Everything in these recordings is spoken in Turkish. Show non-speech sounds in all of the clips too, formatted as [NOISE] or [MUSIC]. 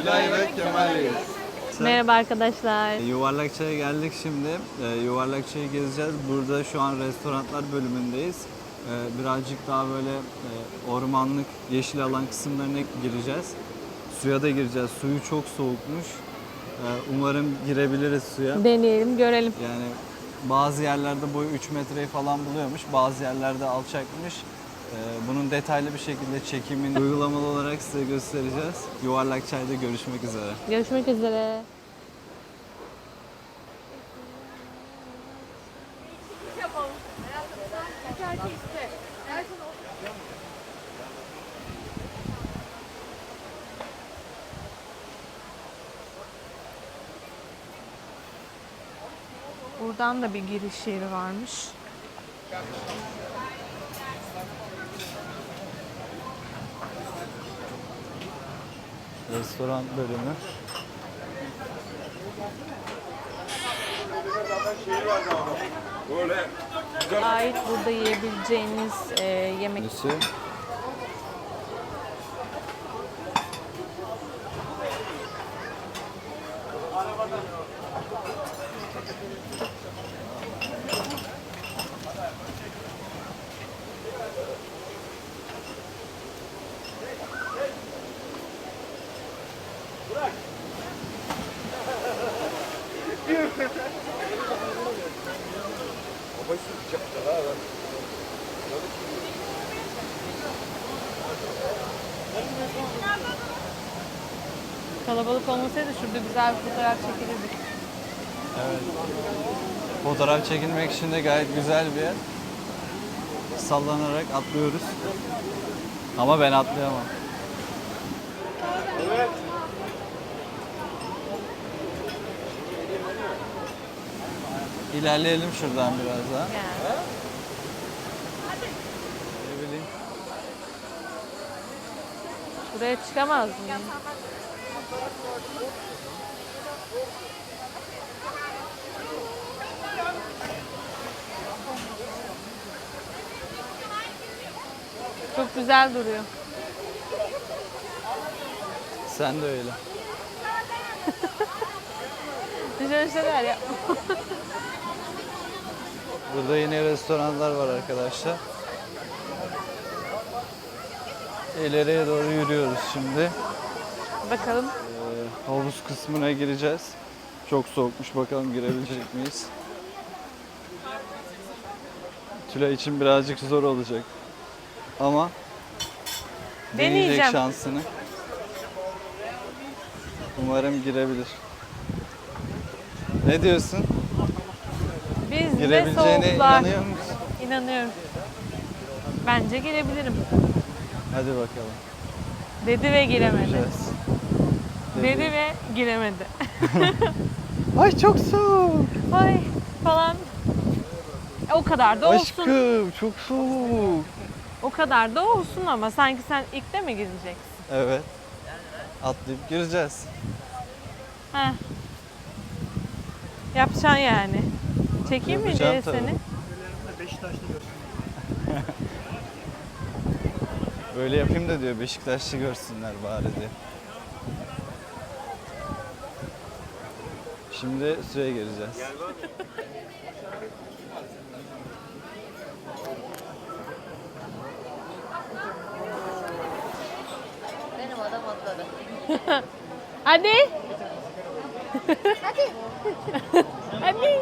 Tülay ve Kemal'iyiz. Merhaba arkadaşlar. Yuvarlakçı'ya geldik şimdi. Ee, Yuvarlakçı'yı gezeceğiz. Burada şu an restoranlar bölümündeyiz. Ee, birazcık daha böyle e, ormanlık, yeşil alan kısımlarına gireceğiz. Suya da gireceğiz. Suyu çok soğukmuş. Umarım girebiliriz suya. Deneyelim, görelim. Yani bazı yerlerde boyu 3 metreyi falan buluyormuş, bazı yerlerde alçakmış. Ee, bunun detaylı bir şekilde çekimini uygulamalı olarak size göstereceğiz. Yuvarlak Çay'da görüşmek üzere. Görüşmek üzere. Buradan da bir giriş yeri varmış. Restoran bölümü. Ait burada yiyebileceğiniz e, yemek Kalabalık olmasaydı şurada güzel bir fotoğraf çekilirdik. Evet. Fotoğraf çekilmek için de gayet güzel bir yer. Sallanarak atlıyoruz. Ama ben atlayamam. İlerleyelim şuradan biraz daha. Ne bileyim. Buraya çıkamaz mıyım? Çok güzel duruyor. Sen de öyle. [LAUGHS] Dışarı şeyler ya. Burada yine restoranlar var arkadaşlar. İleriye doğru yürüyoruz şimdi. Bakalım. Ee, havuz kısmına gireceğiz. Çok soğukmuş bakalım girebilecek miyiz? Tülay için birazcık zor olacak. Ama deneyecek şansını. Umarım girebilir. Ne diyorsun? Biz Girebileceğine soğuklar. inanıyor musun? İnanıyorum. Bence girebilirim. Hadi bakalım. Dedi ve giremedi. Göreceğiz. Dedi ve giremedi. [LAUGHS] Ay çok soğuk. Ay falan. E, O kadar da olsun. Aşkım çok soğuk. O kadar da olsun ama sanki sen ilk de mi gireceksin? Evet. Atlayıp gireceğiz. Heh. Yapacaksın yani. Çekeyim mi tabii. seni? Böyle yapayım da diyor Beşiktaşlı görsünler bari diye. Şimdi suya gireceğiz. Benim adam atladı. [LAUGHS] Hadi. Hadi.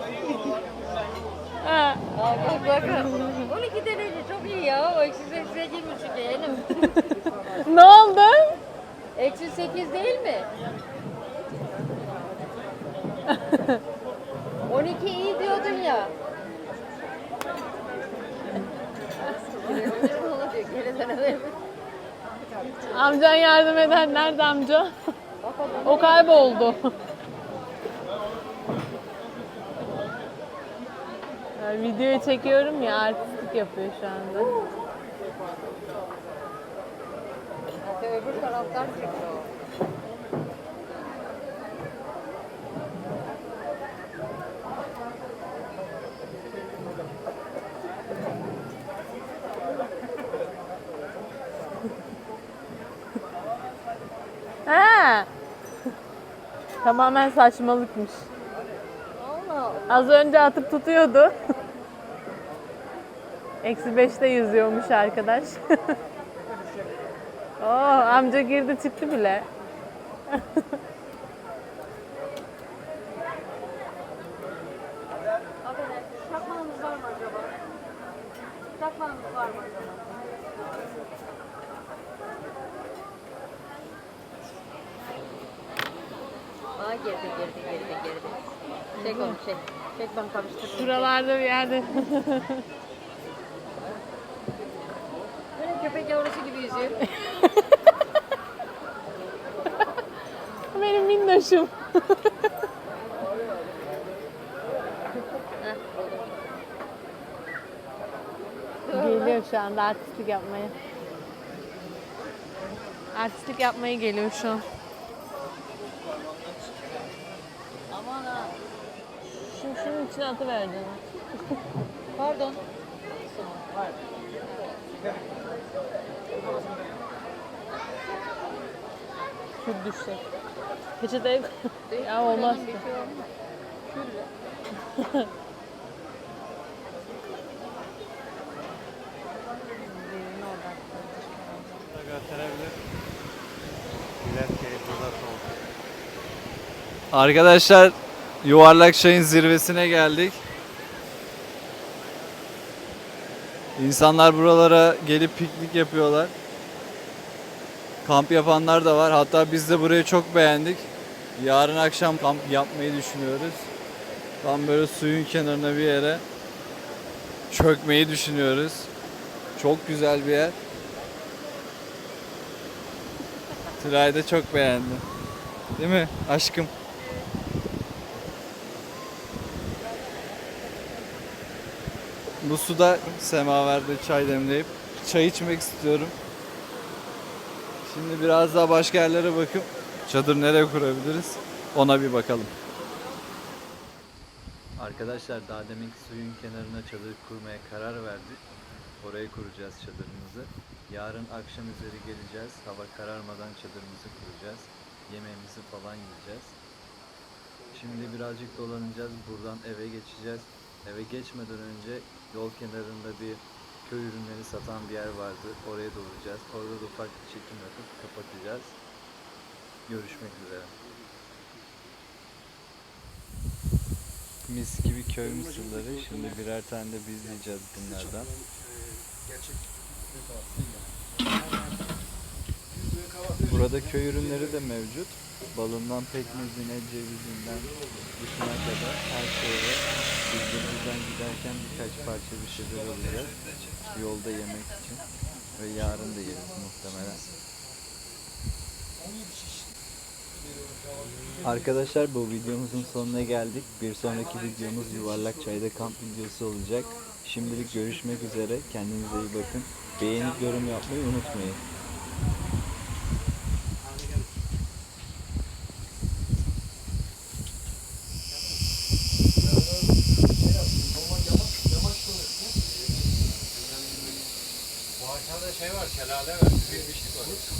Ha. Bak bak bak. 12 derece çok iyi ya. O eksi 8'e girmiş yeğenim. Ne oldu? Eksi 8 değil mi? 12 iyi diyordun ya. Amcan yardım eder. Nerede amca? O kayboldu. Videoyu çekiyorum ya artistlik yapıyor şu anda. Öbür taraftan o. Ha, Tamamen saçmalıkmış. Allah. Az önce atıp tutuyordu. [LAUGHS] Eksi beşte yüzüyormuş arkadaş. [LAUGHS] Oo, amca girdi çıktı bile. Takmanız var mı acaba? Takmanız var mı acaba? Aa girdi girdi girdi girdi. Çek onu çek. Çek ben karıştırırım. Şuralarda bir yerde. [LAUGHS] Böyle köpek yavrusu gibi yüzüyor. [LAUGHS] Benim minnoşum. Geliyor şu anda artistlik yapmaya. Artistlik yapmaya geliyor şu an. Aman ha. Şimdi şunun içine atıver canım. [LAUGHS] Pardon. Şu düşecek. Peçeteye ya olmaz. Oldu? Arkadaşlar yuvarlak çayın zirvesine geldik. İnsanlar buralara gelip piknik yapıyorlar. Kamp yapanlar da var. Hatta biz de burayı çok beğendik. Yarın akşam kamp yapmayı düşünüyoruz. Tam böyle suyun kenarına bir yere çökmeyi düşünüyoruz. Çok güzel bir yer. Tülay da çok beğendi. Değil mi aşkım? Bu suda semaverde çay demleyip çay içmek istiyorum. Şimdi biraz daha başka yerlere bakıp çadır nereye kurabiliriz ona bir bakalım. Arkadaşlar daha demin suyun kenarına çadır kurmaya karar verdik. Oraya kuracağız çadırımızı. Yarın akşam üzeri geleceğiz. Hava kararmadan çadırımızı kuracağız. Yemeğimizi falan yiyeceğiz. Şimdi birazcık dolanacağız. Buradan eve geçeceğiz. Eve geçmeden önce yol kenarında bir köy ürünleri satan bir yer vardı. Oraya da uğrayacağız. Orada da ufak bir çekim yapıp kapatacağız. Görüşmek üzere. Mis gibi köy mısırları. Şimdi birer tane de biz yiyeceğiz bunlardan. Burada köy ürünleri de mevcut. Balından pekmezine, cevizinden dışına kadar her şey var. Biz de buradan giderken birkaç parça bir şeyler alacağız. Yolda yemek için. Ve yarın da yeriz muhtemelen. Arkadaşlar bu videomuzun sonuna geldik. Bir sonraki videomuz yuvarlak çayda kamp videosu olacak. Şimdilik görüşmek üzere. Kendinize iyi bakın. Beğenip yorum yapmayı unutmayın. Bu aşağıda şey var, şelale var. Bir bir şey var.